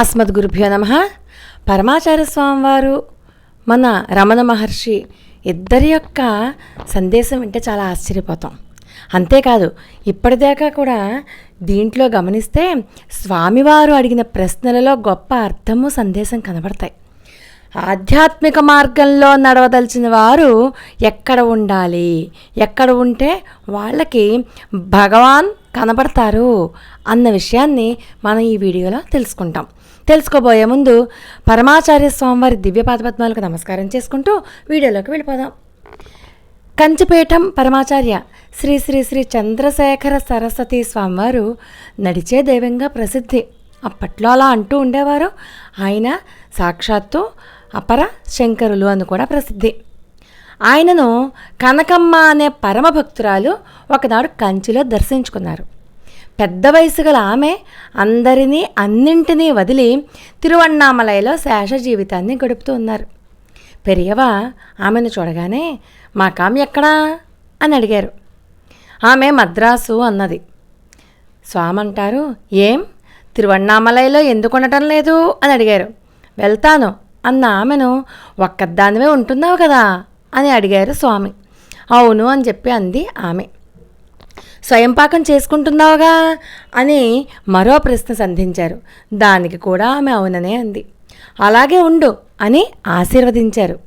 అస్మద్గురుభ్యో నమ. పరమాచార్య స్వామివారు మన రమణ మహర్షి ఇద్దరి యొక్క సందేశం వింటే చాలా ఆశ్చర్యపోతాం. అంతేకాదు ఇప్పటిదాకా కూడా దీంట్లో గమనిస్తే స్వామివారు అడిగిన ప్రశ్నలలో గొప్ప అర్థము సందేశం కనబడతాయి. ఆధ్యాత్మిక మార్గంలో నడవదలిచిన వారు ఎక్కడ ఉండాలి? ఎక్కడ ఉంటే వాళ్ళకి భగవాన్ కనబడతారు అన్న విషయాన్ని మనం ఈ వీడియోలో తెలుసుకుంటాం. తెలుసుకోబోయే ముందు పరమాచార్య స్వామివారి దివ్య పాదపద్మాలకు నమస్కారం చేసుకుంటూ వీడియోలోకి వెళ్ళిపోదాం. కంచిపీఠం పరమాచార్య శ్రీ శ్రీ శ్రీ చంద్రశేఖర సరస్వతి స్వామివారు నడిచే దైవంగా ప్రసిద్ధి. అప్పట్లో అలా అంటూ ఉండేవారు. ఆయన సాక్షాత్తు అపర శంకరులు అని కూడా ప్రసిద్ధి. ఆయనను కనకమ్మ అనే పరమభక్తురాలు ఒకనాడు కంచిలో దర్శించుకున్నారు. పెద్ద వయసు గల ఆమె అందరినీ అన్నింటినీ వదిలి తిరువన్నామలయలో శేష జీవితాన్ని గడుపుతూ ఉన్నారు. పెరియవ ఆమెను చూడగానే మా కామె ఎక్కడా? అని అడిగారు. ఆమె మద్రాసు అన్నది. స్వామంటారు ఏం? తిరువన్నామలైలో ఎందుకు ఉండటం లేదు? అని అడిగారు. వెళ్తాను అన్న ఆమెను ఒక్కదానివే ఉంటున్నావు కదా? అని అడిగారు స్వామి. అవును అని చెప్పి అంది ఆమె. స్వయంపాకం చేసుకుంటున్నావుగా? అని మరో ప్రశ్న సంధించారు. దానికి కూడా ఆమె అవుననే అంది. అలాగే ఉండు అని ఆశీర్వదించారు.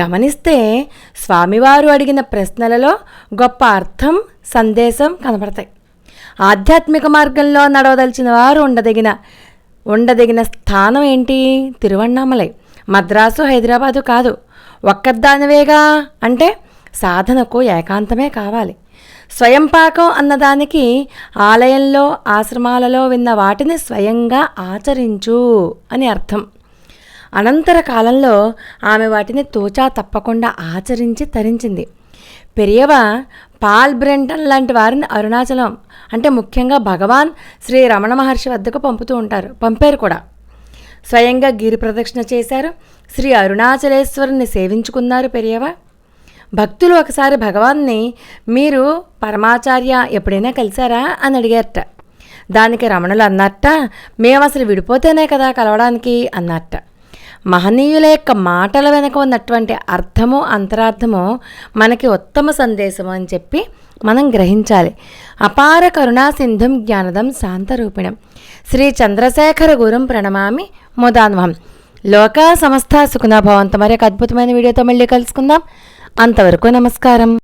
గమనిస్తే స్వామివారు అడిగిన ప్రశ్నలలో గొప్ప అర్థం సందేశం కనపడతాయి. ఆధ్యాత్మిక మార్గంలో నడవదలిచిన వారు ఉండదగిన ఉండదగిన స్థానం ఏంటి? తిరువണ്ണామలై మద్రాసు హైదరాబాదు కాదు. ఒక్కదానివేగా? అంటే సాధనకు ఏకాంతమే కావాలి. స్వయంపాకం అన్నదానికి ఆలయంలో ఆశ్రమాలలో విన్న వాటిని స్వయంగా ఆచరించు అని అర్థం. అనంతర కాలంలో ఆమె వాటిని తోచా తప్పకుండా ఆచరించి తరించింది. పెరియవ పాల్ బ్రెంటన్ లాంటి వారిని అరుణాచలం అంటే ముఖ్యంగా భగవాన్ శ్రీ రమణ మహర్షి వద్దకు పంపుతూ ఉంటారు పంపారు కూడా. స్వయంగా గిరి ప్రదక్షిణ చేశారు. శ్రీ అరుణాచలేశ్వరుని సేవించుకున్నారు పెరియవ. భక్తులు ఒకసారి భగవాన్ని మీరు పరమాచార్య ఎప్పుడైనా కలిశారా? అని అడిగారట. దానికి రమణులు అన్నట్ట మేము అసలు విడిపోతేనే కదా కలవడానికి అన్నట్ట మహనీయుల యొక్క మాటల వెనక ఉన్నటువంటి అర్థము అంతరార్థము మనకి ఉత్తమ సందేశం అని చెప్పి మనం గ్రహించాలి. అపార కరుణా సింధుం జ్ఞానదం శాంతరూపిణం. శ్రీ చంద్రశేఖర గురుం ప్రణమామి. ముదాన్వహం లోక సమస్త సుఖనా మరి ఒక అద్భుతమైన వీడియోతో మళ్ళీ కలుసుకుందాం. అంతవరకు నమస్కారం.